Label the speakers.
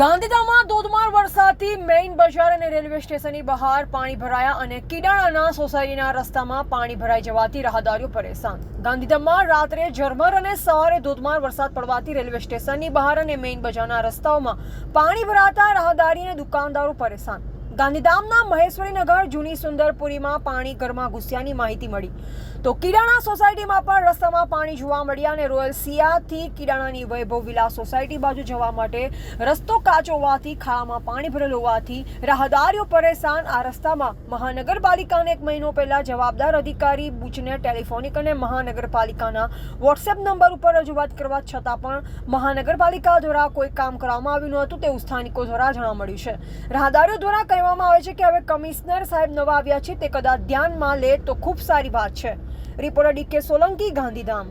Speaker 1: ગાંધીધામમાં ધોધમાર વરસાદથી મેઇન બજાર અને રેલવે સ્ટેશનની બહાર પાણી ભરાયા અને કિડાણાના સોસાયટીના રસ્તામાં પાણી ભરાઈ જવાથી રાહદારીઓ પરેશાન. ગાંધીધામમાં રાત્રે ઝરમર અને સવારે ધોધમાર વરસાદ પડવાથી રેલવે સ્ટેશનની બહાર અને મેઇન બજારના રસ્તાઓમાં પાણી ભરાતા રાહદારી અને દુકાનદારો પરેશાન. ગાંધીધામના મહેશ્વરીનગર જૂની સુંદરપુરીમાં પાણી ઘરમાં ઘૂસ્યાની માહિતી મળી. તો કિરાણા સોસાયટીમાં પણ રસ્તામાં પાણી જોવા મળ્યા અને રોયલ સિયાથી કિરાણાની વૈભવ વિલા સોસાયટી બાજુ જવા માટે રસ્તો કાચો હોવાથી ખાડામાં પાણી ભરેલું હોવાથી રાહદારીઓ પરેશાન. આ રસ્તામાં મહાનગરપાલિકાને એક મહિનો પહેલા જવાબદાર અધિકારી બુચને ટેલિફોનિક અને મહાનગરપાલિકાના વોટ્સએપ નંબર ઉપર રજૂઆત કરવા છતાં પણ મહાનગરપાલિકા દ્વારા કોઈ કામ કરવામાં આવ્યું ન હતું તેવું સ્થાનિકો દ્વારા જાણવા મળ્યું છે. રાહદારીઓ દ્વારા કહેવામાં આવે છે કે હવે કમિશનર સાહેબ નવા આવ્યા છે તે કદાચ ધ્યાનમાં લે તો ખૂબ સારી વાત છે. Reporter D K Solanki, Gandhidham.